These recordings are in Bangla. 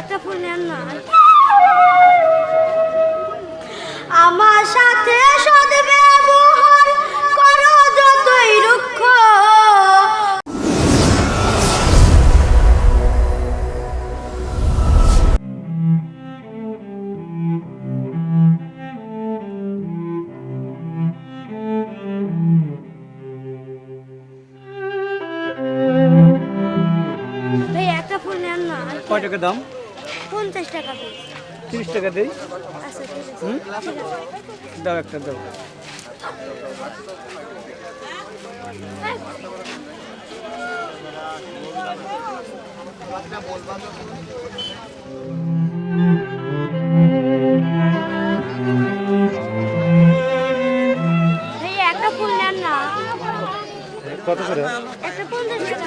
একটা ফুল নেন না। আমার সাথে সদ ব্যবহার করো যতই রুক্ষ। কয় টাকা দাম? পঞ্চাশ টাকা তিরিশ টাকা দেই? আচ্ছা হুম? দাও একটা দাও। একটা ফুল না। কত করে? একটা পঞ্চাশ টাকা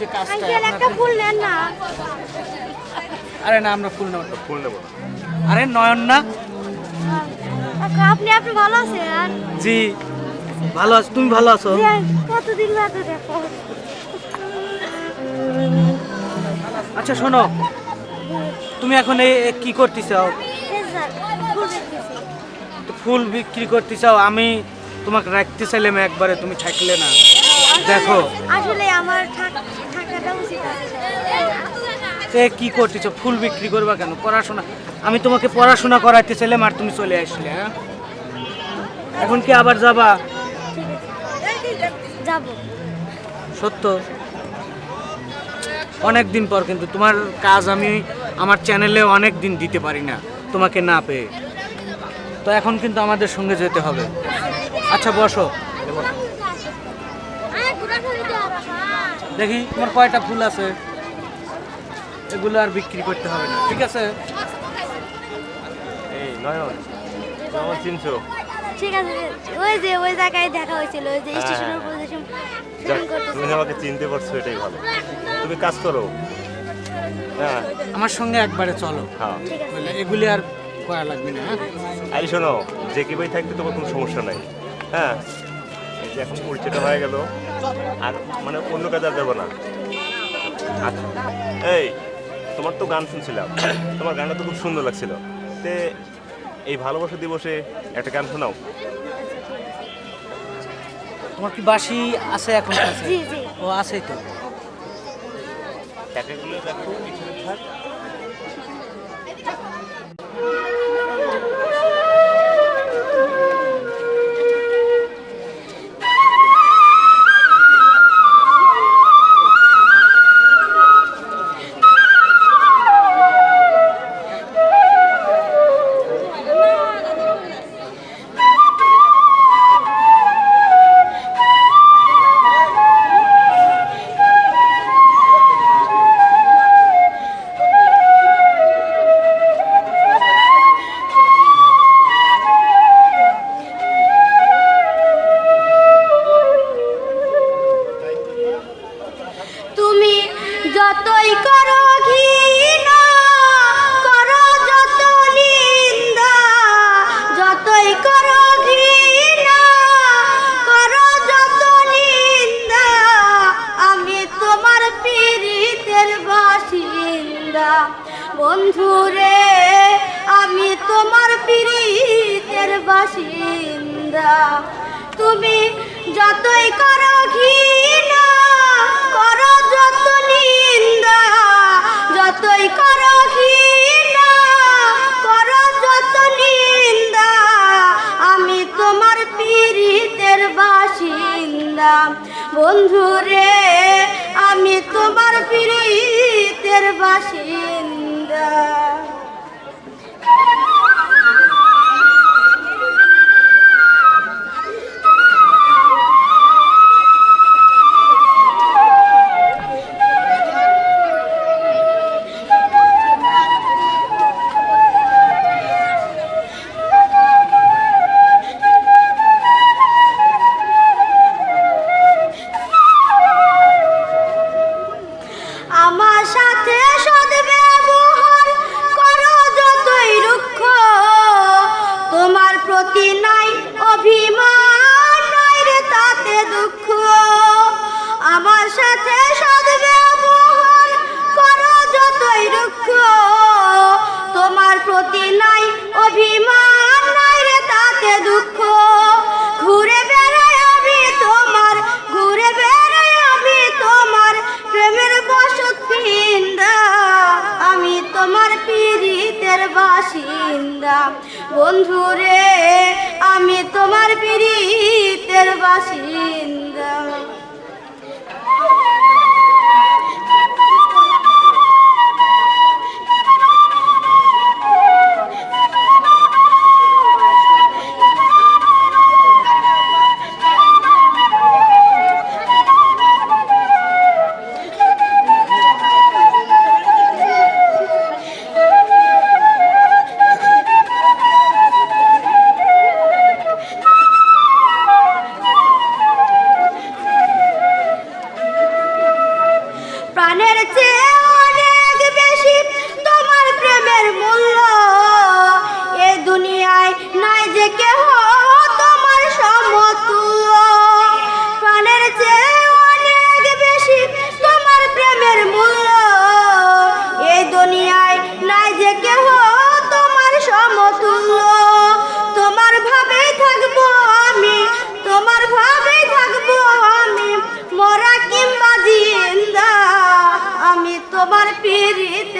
যে কাজটা একটা ফুল নেন না। আরে না আমরা ফুল নেব ফুল নেব আরে নয়ন না। আপনি আপনি ভালো আছেন? জি ভালো আছো। তুমি ভালো আছো? কতদিন বাদে দেখো আচ্ছা শোনো। তুমি এখন এই কি করতে চাও? ফুল বিক্রি করতে চাও আমি তোমাকে রাখতে চাইলাম একবারে তুমি থাকলে না। দেখো। আসলে আমার থাকাটা উচিত কি করতেছো? ফুল বিক্রি করবা কেন? পড়াশোনা আমি তোমাকে পড়াশোনা করাইতে চাইলাম আর তুমি চলে আসলে হ্যাঁ? এখন কি আবার যাবা? যাব। সত্য। অনেক দিন পর কিন্তু তোমার কাজ আমি আমার চ্যানেলে অনেক দিন দিতে পারি না তোমাকে না পেয়ে। তো এখন কিন্তু আমাদের সঙ্গে যেতে হবে। আচ্ছা বসো। দেখি তোমার কয়টা ফুল আছে? এগুলো আর বিক্রি করতে হবে না ঠিক আছে? এই নয়ন তুমি আমার চিনছো? ঠিক আছে ওই যে ওই জায়গায় দেখা হয়েছিল ওই যে হ্যাঁ, স্টেশনের হ্যাঁ। শুটিং যাক, তুমি আমাকে চিনতে পারছ এটাই ভালো। তুমি কাজ করো। হ্যাঁ। আমার সঙ্গে একবারে চলো। হ্যাঁ। ঠিক আছে। বুঝলে এগুলি আর করা লাগবে না হ্যাঁ? আরে শোনো যে কি ভাই থাকতে তোমার কোনো সমস্যা নাই। হ্যাঁ? এই যে এখন পরিচয়টা হয়ে গেল। আর মানে অন্য কাজ আর দেবো না। আচ্ছা এই তোমার তো গান শুনছিলাম। তোমার গানটা তো খুব সুন্দর লাগছিল। তে এই ভালোবাসা দিবসে একটা গান শোনাও। তোমার কি বাসি আছে এখন? কাছে জি জি। ও আছেই তো। দেখো পিছনে থাক। বন্ধুরে আমি তোমার প্রীতের বাসিন্দা। তুমি যতই করো ঘৃণা, করো যত নিন্দা। যতই করো ঘৃণা, করো যত নিন্দা। আমি তোমার প্রীতের বাসিন্দা। বন্ধুরে আমি তোমার পীড়িত প্রীতের বাসিন্দা তোমার নাই, অভিমান নাই রে তাতে দুঃখ। ঘুরে বেড়াই আমি তোমার, ঘুরে বেড়াই আমি তোমার প্রেমের বসত পিন্দা আমি তোমার পীড়িতের বাসিন্দা। বন্ধুরে আমি তোমার পীড়িতের বাসিন্দা।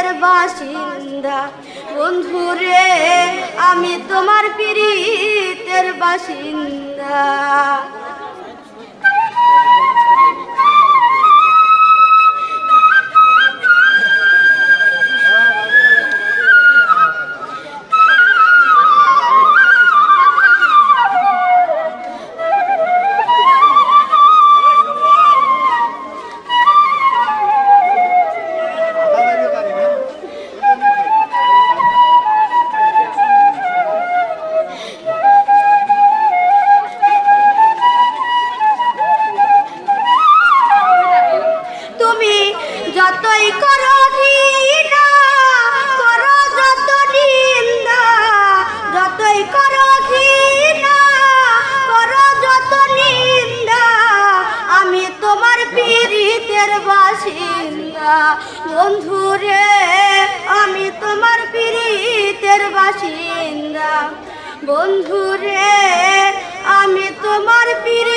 পীড়িতের বাসিন্দা। বন্ধুরে আমি তোমার পীড়িতের বাসিন্দা। যতই করো করো যত নিন্দা, যতই করো করো যত নিন্দা, আমি তোমার পীড়িতের বাসিন্দা। বন্ধুরে, আমি তোমার পীড়িতের বাসিন্দা। বন্ধুরে, আমি তোমার পীড়িতের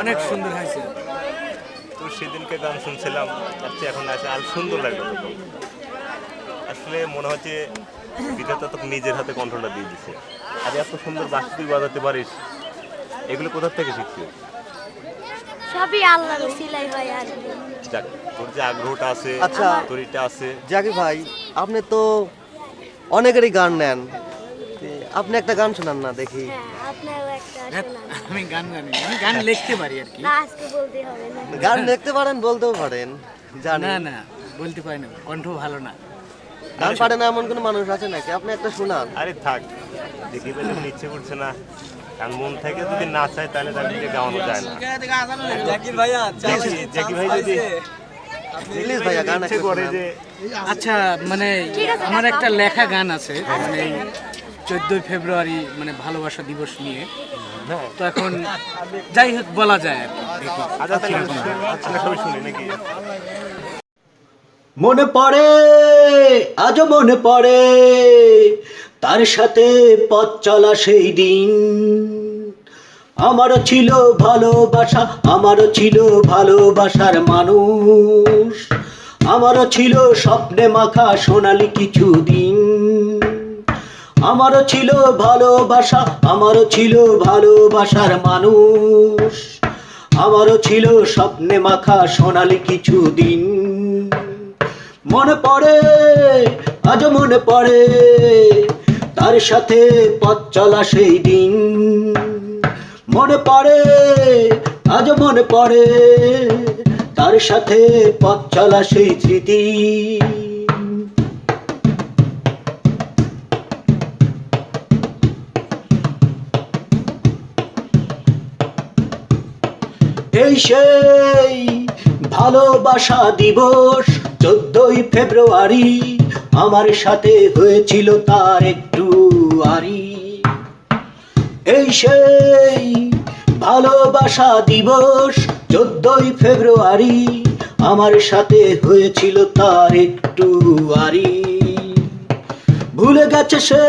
অনেক সুন্দর হয়েছে। তো সেদিনকে গান শুনছিলাম তার চেয়ে এখন আছে আর সুন্দর লাগল আসলে মনে হচ্ছে বিধাতা তোকে নিজের হাতে কন্ট্রোলটা দিয়ে দিছে। আর এত সুন্দর বাস তুই বাজাতে পারিস এগুলো কোথা থেকে শিখছিস? সবই আল্লাহর সিলাই হয় আর যাক তোর যে আগ্রহটা আছে আচ্ছা। তোর এটা আছে। জাকি ভাই আপনি তো অনেকেরই গান নেন। আপনি একটা গান শোনান না দেখি। হ্যাঁ আপনারও একটা শোনান। আমি গান জানি আমি গান লিখতে পারি আর কি। না আজকে বলতে হবে না। গান দেখতে পারেন বলতেও পারেন জানি না না বলতে পারি না কণ্ঠ ভালো না। গান পারে না এমন কোনো মানুষ আছে নাকি? আপনি একটা শোনান। আরে থাক দেখি পেলে ইচ্ছে করছে না কারণ মন থেকে যদি না চায় তাহলে তাকে দিয়ে গাওয়ানো যায় না। জ্যাকি জ্যাকি ভাই যদি প্লিজ ভাইয়া গান করে যে আচ্ছা মানে আমার একটা লেখা গান আছে। মানে চোদ্দই ফেব্রুয়ারি মানে ভালোবাসা দিবস নিয়ে। তো এখন যাই হোক বলা যায় আর কি। দেখি আচ্ছা শুনি নাকি? মনে পড়ে আজও মনে পড়ে তার সাথে পথ চলা সেই দিন। আমারও ছিল ভালোবাসা আমারও ছিল ভালোবাসার মানুষ। আমারও ছিল স্বপ্নে মাখা সোনালি কিছু দিন। আমারও ছিল ভালোবাসা আমারও ছিল ভালোবাসার মানুষ। আমারও ছিল স্বপ্নে মাখা সোনালি কিছু দিন মনে পড়ে আজ মনে পড়ে, তার সাথে পথ চলা সেই দিন। মনে পড়ে আজ মনে পড়ে, তার সাথে পথ চলা সেই স্মৃতি। এই সেই ভালোবাসা দিবস চোদ্দই ফেব্রুয়ারি, আমার সাথে হয়েছিল তার একটু আরি। এই সেই ভালোবাসা দিবস চোদ্দই ফেব্রুয়ারি, আমার সাথে হয়েছিল তার একটু আরি। ভুলে গেছে সে,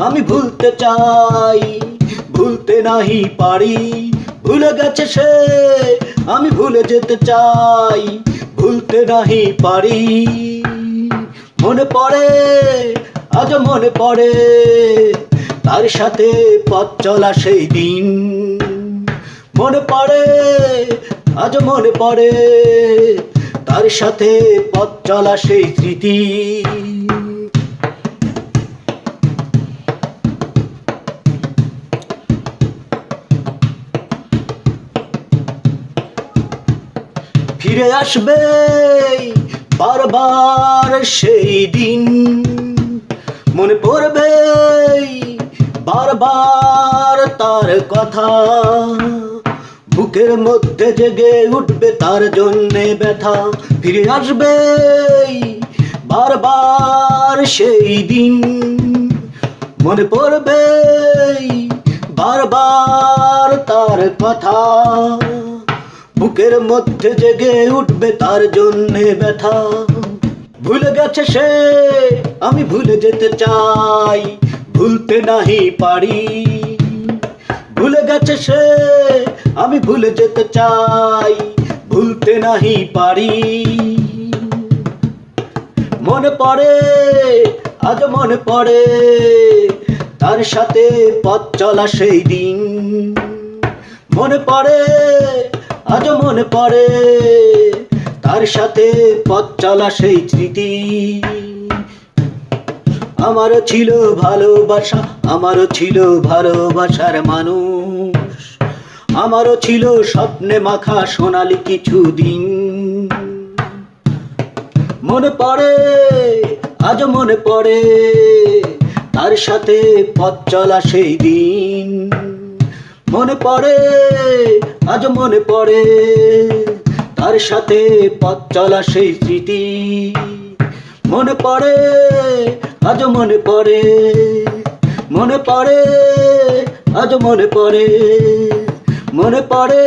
আমি ভুলতে চাই, ভুলতে নাহি পারি। ভুলে গেছে সে, আমি ভুলে যেতে চাই, ভুলতে নাহি পারি। মনে পড়ে আজ মনে পড়ে, তার সাথে পথ চলা সেই দিন। মনে পড়ে আজ মনে পড়ে, তার সাথে পথ চলা সেই স্মৃতি। ফিরে আসবে বারবার সেই দিন। মনে পড়বে বারবার তার কথা। বুকের মধ্যে জেগে উঠবে তার জন্যে ব্যথা। ফিরে আসবে বারবার সেই দিন। মনে পড়বে বারবার তার কথা। বুকের মধ্যে জেগে উঠবে তার জন্যে ব্যথা। ভুলে গেছে সে, আমি ভুলে যেতে চাই, ভুলতে নাহি পারি। ভুলে গেছে সে, আমি ভুলে যেতে চাই, ভুলতে নাহি পারি। মনে পড়ে, আজ মনে পড়ে, তার সাথে পথ চলা সেই দিন। মনে পড়ে আজ মনে পড়ে। তার সাথে পথ চলা সেই স্মৃতি। আমারও ছিল ভালোবাসা আমারও ছিল ভালোবাসার মানুষ। আমারও ছিল স্বপ্নে মাখা সোনালি কিছু দিন। মনে পড়ে, আজ মনে পড়ে। তার সাথে পথ চলা সেই দিন। মনে পড়ে আজ মনে পড়ে। তার সাথে পথ চলা সেই স্মৃতি। মনে পড়ে আজ মনে পড়ে। মনে পড়ে আজ মনে পড়ে। মনে পড়ে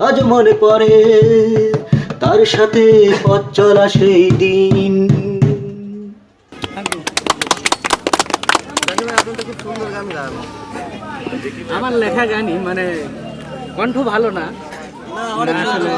আজ মনে পড়ে। তার সাথে পথ চলা সেই দিন। আমার লেখা গানই মানে কণ্ঠ ভালো না। আসলে